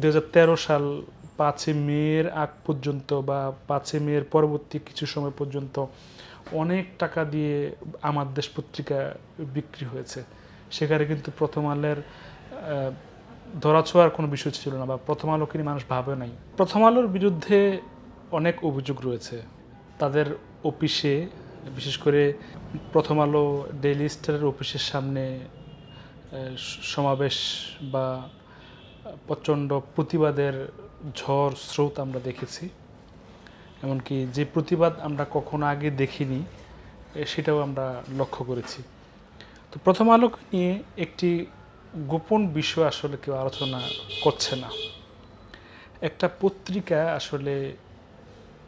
দু হাজার তেরো সাল পাঁচই মেয়ের আগ পর্যন্ত বা পাঁচই মেয়ের পরবর্তী কিছু সময় পর্যন্ত অনেক টাকা দিয়ে আমার দেশ পত্রিকা বিক্রি হয়েছে। সেখানে কিন্তু প্রথম আলের ধরাছোঁয়ার কোনো বিষয় ছিল না বা প্রথম আলোকে মানুষ ভাবে নাই। প্রথম আলোর বিরুদ্ধে অনেক অভিযোগ রয়েছে। তাদের অফিসে, বিশেষ করে প্রথম আলো ডেইলি স্টারের অফিসের সামনে সমাবেশ বা প্রচণ্ড প্রতিবাদের ঝড়, স্রোত আমরা দেখেছি। এমনকি যে প্রতিবাদ আমরা কখনো আগে দেখিনি সেটাও আমরা লক্ষ্য করেছি। তো প্রথম আলোক নিয়ে একটি গোপন বিষয় আসলে কেউ আলোচনা করছে না। একটা পত্রিকা আসলে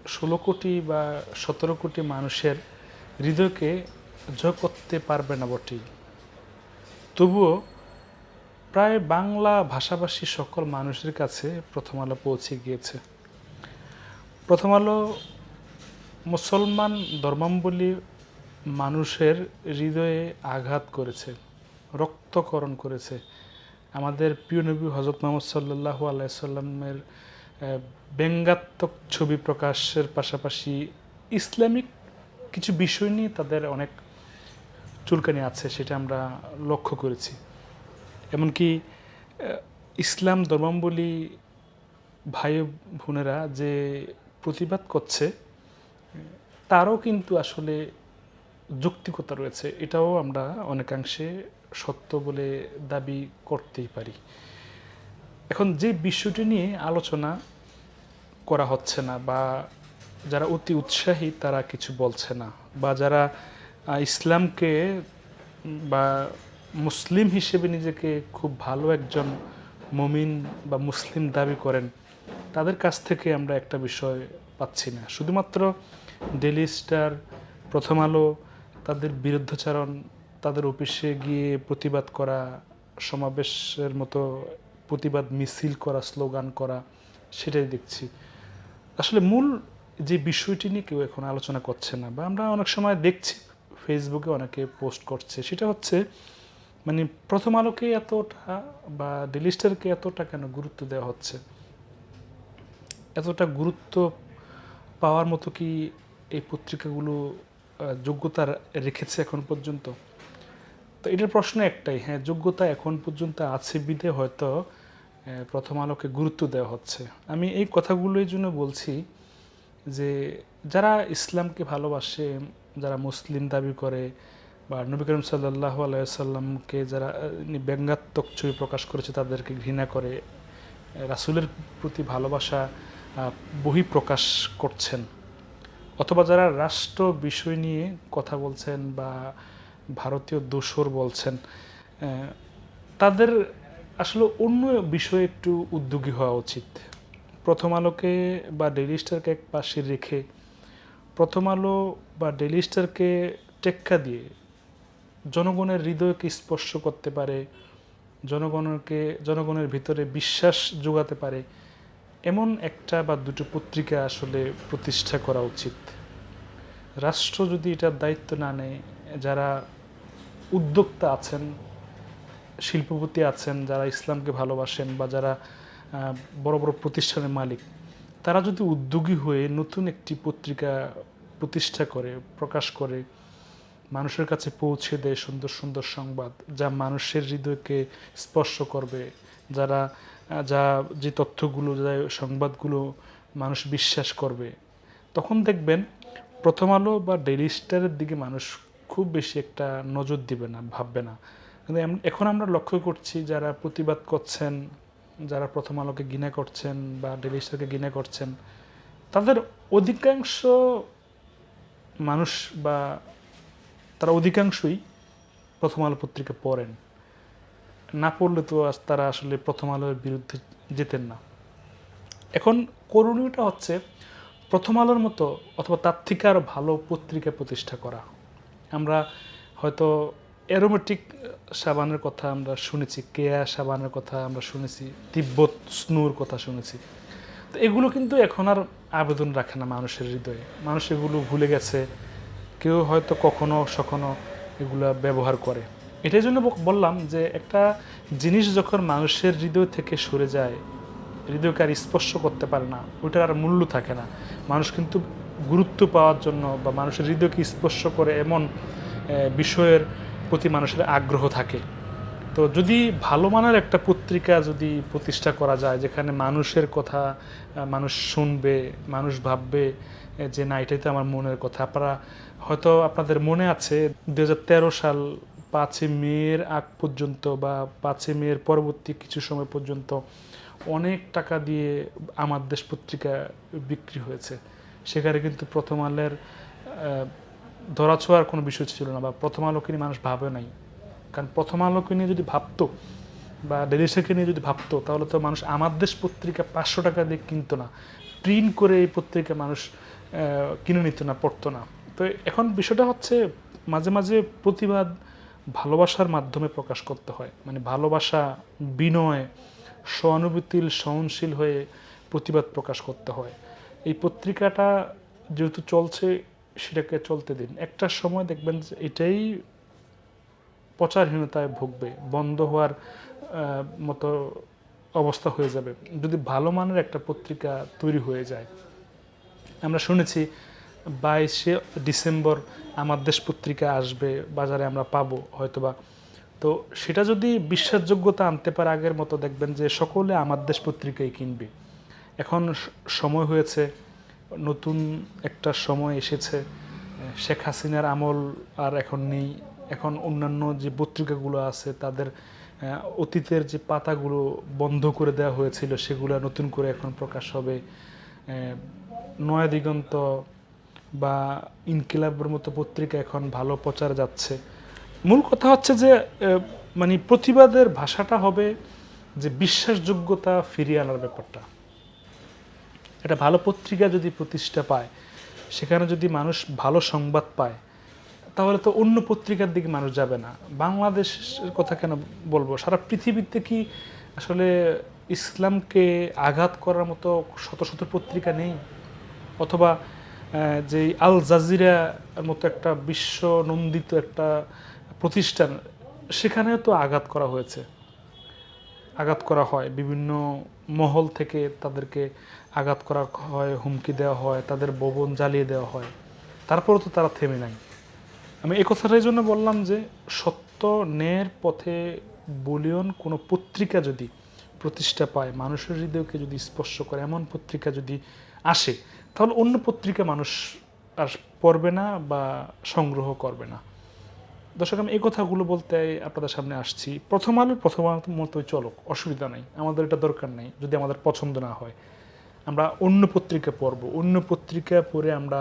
ষোলো কোটি বা সতেরো কোটি মানুষের হৃদয়কে জয় করতে পারবে না বটেই। তবুও প্রায় বাংলা ভাষাভাষী সকল মানুষের কাছে প্রথম আলো পৌঁছে গিয়েছে। প্রথম আলো মুসলমান ধর্মাবলী মানুষের হৃদয়ে আঘাত করেছে রক্তকরণ করেছে। আমাদের প্রিয় নবী হজরত মোহাম্মদ সাল্লাহ আলাইসাল্লামের ব্যঙ্গাত্মক ছবি প্রকাশের পাশাপাশি ইসলামিক কিছু বিষয় নিয়ে তাদের অনেক চুলকানি আছে, সেটা আমরা লক্ষ্য করেছি। এমনকি ইসলাম ধর্মাবলী ভাই বোনেরা যে প্রতিবাদ করছে, তারও কিন্তু আসলে যৌক্তিকতা রয়েছে। এটাও আমরা অনেকাংশে সত্য বলে দাবি করতেই পারি। এখন যে বিষয়টি নিয়ে আলোচনা করা হচ্ছে না বা যারা অতি উৎসাহী তারা কিছু বলছে না বা যারা ইসলামকে বা মুসলিম হিসেবে নিজেকে খুব ভালো একজন মমিন বা মুসলিম দাবি করেন, তাদের কাছ থেকে আমরা একটা বিষয় পাচ্ছি না। শুধুমাত্র ডেলি স্টার প্রথম আলো, তাদের বিরুদ্ধাচারণ, তাদের অফিসে গিয়ে প্রতিবাদ করা, সমাবেশের মতো প্রতিবাদ, মিছিল করা, স্লোগান করা, সেটাই দেখছি। আসলে মূল যে বিষয়টি নিয়ে কেউ এখন আলোচনা করছে না, বা আমরা অনেক সময় দেখছি ফেসবুকে অনেকে পোস্ট করছে, সেটা হচ্ছে মানে প্রথম আলোকে এতটা বা ডেলি স্টারকে এতটা কেন গুরুত্ব দেওয়া হচ্ছে? এতটা গুরুত্ব পাওয়ার মতো কি এই পত্রিকাগুলো যোগ্যতা রেখেছে এখন পর্যন্ত? তো এটার প্রশ্ন একটাই হ্যাঁ যোগ্যতা এখন পর্যন্ত আছে বিধে হয়তো প্রথম আলোকে গুরুত্ব দেওয়া হচ্ছে। আমি এই কথাগুলোর জন্য বলছি যে যারা ইসলামকে ভালোবাসে, যারা মুসলিম দাবি করে বা নবী করিম সাল্লাহ আলাইসাল্লামকে যারা ব্যঙ্গাত্মক ছবি প্রকাশ করেছে তাদেরকে ঘৃণা করে রাসূলের প্রতি ভালোবাসা আহ, বহিঃপ্রকাশ করছেন। অথবা যারা রাষ্ট্র বিষয় নিয়ে কথা বলছেন বা ভারতীয় দোসর বলছেন তাদের আসলে অন্য বিষয়ে একটু উদ্যোগী হওয়া উচিত। প্রথম আলোকে বা ডেইলি স্টারকে এক পাশে রেখে প্রথম আলো বা ডেইলি স্টারকে টেক্কা দিয়ে জনগণের হৃদয়কে স্পর্শ করতে পারে, জনগণকে, জনগণের ভিতরে বিশ্বাস যোগাতে পারে, এমন একটা বা দুটো পত্রিকা আসলে প্রতিষ্ঠা করা উচিত। রাষ্ট্র যদি এটার দায়িত্ব না নেয়, যারা উদ্যোক্তা আছেন, শিল্পপতি আছেন, যারা ইসলামকে ভালোবাসেন বা যারা বড় বড় প্রতিষ্ঠানের মালিক, তারা যদি উদ্যোগী হয়ে নতুন একটি পত্রিকা প্রতিষ্ঠা করে, প্রকাশ করে মানুষের কাছে পৌঁছে দেয় সুন্দর সুন্দর সংবাদ যা মানুষের হৃদয়কে স্পর্শ করবে, যারা, যা যে তথ্যগুলো, যা সংবাদগুলো মানুষ বিশ্বাস করবে। তখন দেখবেন প্রথম আলো বা ডেইলি স্টারের দিকে মানুষ খুব বেশি একটা নজর দিবে না, ভাববে না। কিন্তু এখন আমরা লক্ষ্য করছি যারা প্রতিবাদ করছেন, যারা প্রথম আলোকে ঘৃণা করছেন বা ডেইলি স্টারকে ঘৃণা করছেন, তাদের অধিকাংশ মানুষ বা তারা অধিকাংশই প্রথম আলো পত্রিকা পড়েন। না পড়লে তো তারা আসলে প্রথম আলোর বিরুদ্ধে যেতেন না। এখন করণীয়টা হচ্ছে প্রথম আলোর মতো অথবা তার থেকে আরও ভালো পত্রিকা প্রতিষ্ঠা করা। আমরা হয়তো অ্যারোমেটিক সাবানের কথা আমরা শুনেছি, কেয়া সাবানের কথা আমরা শুনেছি, তিব্বত স্নুর কথা শুনেছি। তো এগুলো কিন্তু এখন আর আবেদন রাখে না মানুষের হৃদয়ে। মানুষ এগুলো ভুলে গেছে। কেউ হয়তো কখনো সখনো এগুলা ব্যবহার করে। এটাই জন্য বললাম যে একটা জিনিস যখন মানুষের হৃদয় থেকে সরে যায়, হৃদয়কে আর স্পর্শ করতে পারে না, ওইটার আর মূল্য থাকে না। মানুষ কিন্তু গুরুত্ব পাওয়ার জন্য বা মানুষের হৃদয়কে স্পর্শ করে এমন বিষয়ের প্রতি মানুষের আগ্রহ থাকে। তো যদি ভালো মানের একটা পত্রিকা যদি প্রতিষ্ঠা করা যায়, যেখানে মানুষের কথা মানুষ শুনবে, মানুষ ভাববে যে না, এটাই তো আমার মনের কথা। আপনারা হয়তো আপনাদের মনে আছে দু হাজার তেরো সাল পাঁচই মেয়ের আগ পর্যন্ত বা পাঁচে মেয়ের পরবর্তী কিছু সময় পর্যন্ত অনেক টাকা দিয়ে আমার দেশ পত্রিকা বিক্রি হয়েছে। সেখানে কিন্তু প্রথম আলের ধরাছোঁয়ার কোনো বিষয় ছিল না বা প্রথম আলোকে মানুষ ভাবে নাই। কারণ প্রথম আলোকে নিয়ে যদি ভাবতো বা ডেলিশাকে নিয়ে যদি ভাবতো, তাহলে তো মানুষ আমার দেশ পত্রিকা পাঁচশো টাকা দিয়ে কিনতো না। প্রিন্ট করে এই পত্রিকা মানুষ কিনে নিত না, পড়তো না। তো এখন বিষয়টা হচ্ছে মাঝে মাঝে প্রতিবাদ ভালোবাসার মাধ্যমে প্রকাশ করতে হয়। মানে ভালোবাসা, বিনয় সহানুভূতির সহনশীল হয়ে প্রতিবাদ প্রকাশ করতে হয়। এই পত্রিকাটা যেহেতু চলছে, সেটাকে চলতে দিন। একটা সময় দেখবেন যে এটাই প্রচারহীনতায় ভুগবে, বন্ধ হওয়ার মতো অবস্থা হয়ে যাবে। যদি ভালো মানের একটা পত্রিকা তৈরি হয়ে যায়। আমরা শুনেছি, বাইশে ডিসেম্বর আমার দেশ পত্রিকা আসবে, বাজারে আমরা পাবো হয়তোবা। তো সেটা যদি বিশ্বাসযোগ্যতা আনতে পারে আগের মতো, দেখবেন যে সকলে আমার দেশ পত্রিকাই কিনবে। এখন সময় হয়েছে, নতুন একটা সময় এসেছে শেখ হাসিনার আমল আর এখন নেই। এখন অন্যান্য যে পত্রিকাগুলো আছে, তাদের অতীতের যে পাতাগুলো বন্ধ করে দেওয়া হয়েছিল, সেগুলো নতুন করে এখন প্রকাশ হবে। নয়া দিগন্ত বা ইনকিলাবের মতো পত্রিকা এখন ভালো প্রচার যাচ্ছে। মূল কথা হচ্ছে যে মানে প্রতিবাদের ভাষাটা হবে যে বিশ্বাসযোগ্যতা ফিরিয়ে আনার ব্যাপারটা। একটা ভালো পত্রিকা যদি প্রতিষ্ঠা পায়, সেখানে যদি মানুষ ভালো সংবাদ পায় তাহলে তো অন্য পত্রিকার দিকে মানুষ যাবে না। বাংলাদেশের কথা কেন বলব? সারা পৃথিবীতে কি আসলে ইসলামকে আঘাত করার মতো শত শত পত্রিকা নেই? অথবা যে আল জাজিরা মতো একটা বিশ্ব নন্দিত একটা প্রতিষ্ঠান, সেখানেও তো আঘাত করা হয়েছে। আঘাত করা হয়। বিভিন্ন মহল থেকে তাদেরকে আঘাত করা হয়, হুমকি দেওয়া হয়, তাদের ভবন জ্বালিয়ে দেওয়া হয়। তারপরেও তো তারা থেমে নাই। আমি এই কথাটাই জন্য বললাম যে সত্য ন্যায়ের পথে বলিয়ন কোনো পত্রিকা যদি প্রতিষ্ঠা পায়, মানুষের হৃদয়কে যদি স্পর্শ করে, এমন পত্রিকা যদি আসে, তাহলে অন্য পত্রিকা মানুষ আর পড়বে না বা সংগ্রহ করবে না। দর্শক, আমি এই কথাগুলো বলতে আপনাদের সামনে আসছি। প্রথম আলো, প্রথম আলোর মতোই চলক, অসুবিধা নেই। আমাদের এটা দরকার নেই, যদি আমাদের পছন্দ না হয়। আমরা অন্য পত্রিকা পড়ব, অন্য পত্রিকা পড়ে আমরা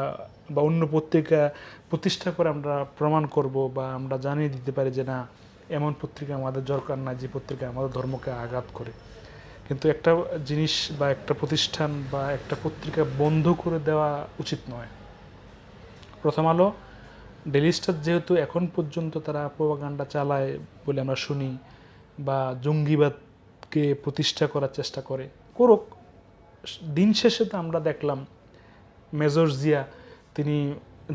বা অন্য পত্রিকা, প্রতিষ্ঠা করে আমরা প্রমাণ করব বা আমরা জানিয়ে দিতে পারি যে না, এমন পত্রিকা আমাদের দরকার না যে পত্রিকা আমাদের ধর্মকে আঘাত করে। কিন্তু একটা জিনিস বা একটা প্রতিষ্ঠান বা একটা পত্রিকা বন্ধ করে দেওয়া উচিত নয়। প্রথম আলো ডেলি স্টার যেহেতু এখন পর্যন্ত তারা প্রোপাগান্ডা চালায় বলে আমরা শুনি বা জঙ্গিবাদকে প্রতিষ্ঠা করার চেষ্টা করে। করুক, দিন শেষে তো আমরা দেখলাম, মেজর জিয়া তিনি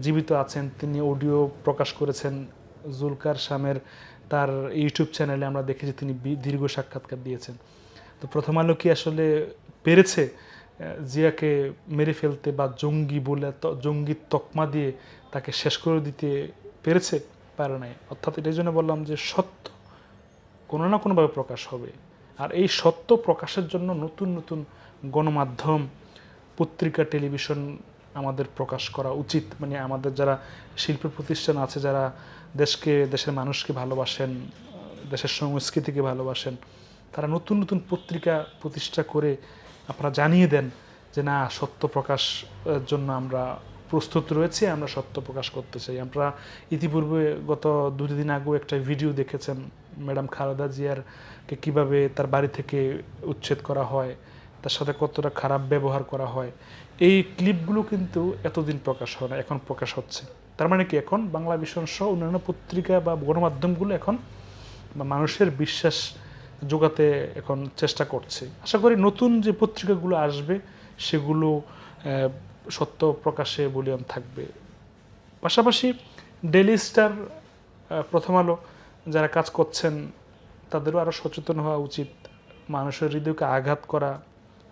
জীবিত আছেন, তিনি অডিও প্রকাশ করেছেন। জুলকার শামের তার ইউটিউব চ্যানেলে আমরা দেখেছি তিনি দীর্ঘ সাক্ষাৎকার দিয়েছেন। তো প্রথম আলো কি আসলে পেরেছে জিয়াকে মেরে ফেলতে বা জঙ্গি বলে জঙ্গি তকমা দিয়ে তাকে শেষ করে দিতে পেরেছে? পারে নাই। অর্থাৎ এটার জন্য বললাম যে সত্য কোনো না কোনোভাবে প্রকাশ হবে। আর এই সত্য প্রকাশের জন্য নতুন নতুন গণমাধ্যম, পত্রিকা, টেলিভিশন আমাদের প্রকাশ করা উচিত। মানে আমাদের যারা শিল্প প্রতিষ্ঠান আছে, যারা দেশকে, দেশের মানুষকে ভালোবাসেন, দেশের সংস্কৃতিকে ভালোবাসেন, তারা নতুন নতুন পত্রিকা প্রতিষ্ঠা করে আপনারা জানিয়ে দেন যে না, সত্য প্রকাশ জন্য আমরা প্রস্তুত রয়েছে, আমরা সত্য প্রকাশ করতে চাই। আমরা ইতিপূর্বে গত দুদিন আগেও একটা ভিডিও দেখেছেন, ম্যাডাম খালেদা জিয়ারকে কীভাবে তার বাড়ি থেকে উচ্ছেদ করা হয় তার সাথে কতটা খারাপ ব্যবহার করা হয়। এই ক্লিপগুলো কিন্তু এতদিন প্রকাশ হয় না, এখন প্রকাশ হচ্ছে। তার মানে কি? এখন বাংলা ভীষণ সহ অন্যান্য পত্রিকা বা গণমাধ্যমগুলো এখন মানুষের বিশ্বাস যোগাতে এখন চেষ্টা করছে। আশা করি নতুন যে পত্রিকাগুলো আসবে, সেগুলো সত্য প্রকাশে বলিয়ন থাকবে। পাশাপাশি ডেলি স্টার প্রথম আলো যারা কাজ করছেন, তাদেরও আরও সচেতন হওয়া উচিত। মানুষের হৃদয়কে আঘাত করা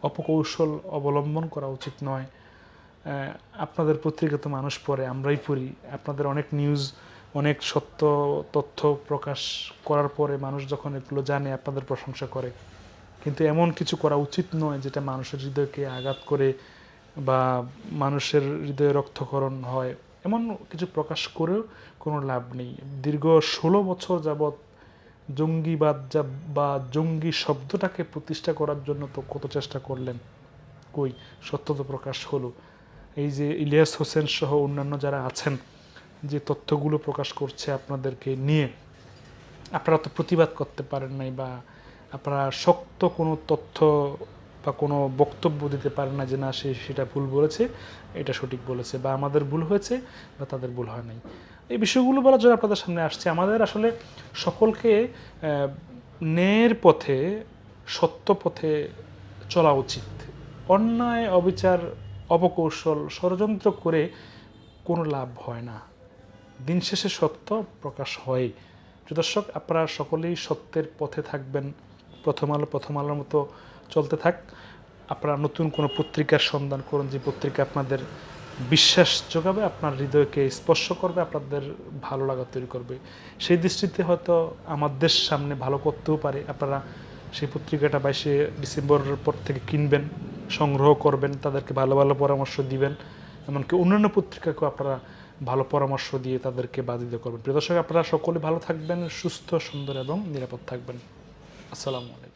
অপকৌশল অবলম্বন করা উচিত নয়। আপনাদের পত্রিকা তো মানুষ পড়ে, আমরাই পড়ি। আপনাদের অনেক নিউজ অনেক সত্য তথ্য প্রকাশ করার পরে মানুষ যখন এগুলো জানে, আপনাদের প্রশংসা করে। কিন্তু এমন কিছু করা উচিত নয় যেটা মানুষের হৃদয়কে আঘাত করে বা মানুষের হৃদয়ে রক্তকরণ হয়। এমন কিছু প্রকাশ করেও কোনো লাভ নেই। দীর্ঘ ষোলো বছর যাবৎ জঙ্গিবাদ যা বা জঙ্গি শব্দটাকে প্রতিষ্ঠা করার জন্য তো কত চেষ্টা করলেন? কই? সত্য তো প্রকাশ হলো। এই যে ইলিয়াস হোসেন সহ অন্যান্য যারা আছেন, যে তথ্যগুলো প্রকাশ করছে আপনাদেরকে নিয়ে, আপনারা তো প্রতিবাদ করতে পারেন নাই বা আপনারা শক্ত কোনো তথ্য বা কোনো বক্তব্য দিতে পারেন না যে না সে সেটা ভুল বলেছে, এটা সঠিক বলেছে বা আমাদের ভুল হয়েছে বা তাদের ভুল হয় নাই। এই বিষয়গুলো বলার জন্য আপনাদের সামনে আসছে। আমাদের আসলে সকলকে ন্যায়ের পথে, সত্য পথে চলা উচিত। অন্যায়, অবিচার, অপকৌশল ষড়যন্ত্র করে কোনো লাভ হয় না। দিন শেষে সত্য প্রকাশ হয়। দর্শক, আপনারা সকলেই সত্যের পথে থাকবেন। প্রথম আলো, প্রথম আলোর মতো চলতে থাক। আপনারা নতুন কোনো পত্রিকার সন্ধান করুন। যে পত্রিকা আপনাদের বিশ্বাস যোগাবে, আপনার হৃদয়কে স্পর্শ করবে, আপনাদের ভালো লাগা তৈরি করবে। সেই দৃষ্টিতে হয়তো আমাদের সামনে ভালো করতেও পারে। আপনারা সেই পত্রিকাটা বাইশে ডিসেম্বরের পর থেকে কিনবেন, সংগ্রহ করবেন, তাদেরকে ভালো ভালো পরামর্শ দিবেন। এমনকি অন্যান্য পত্রিকাকেও আপনারা ভালো পরামর্শ দিয়ে তাদেরকে বাধিত করবেন। প্রিয় দর্শক, আপনারা সকলে ভালো থাকবেন, সুস্থ, সুন্দর এবং নিরাপদ থাকবেন। আসসালামু আলাইকুম।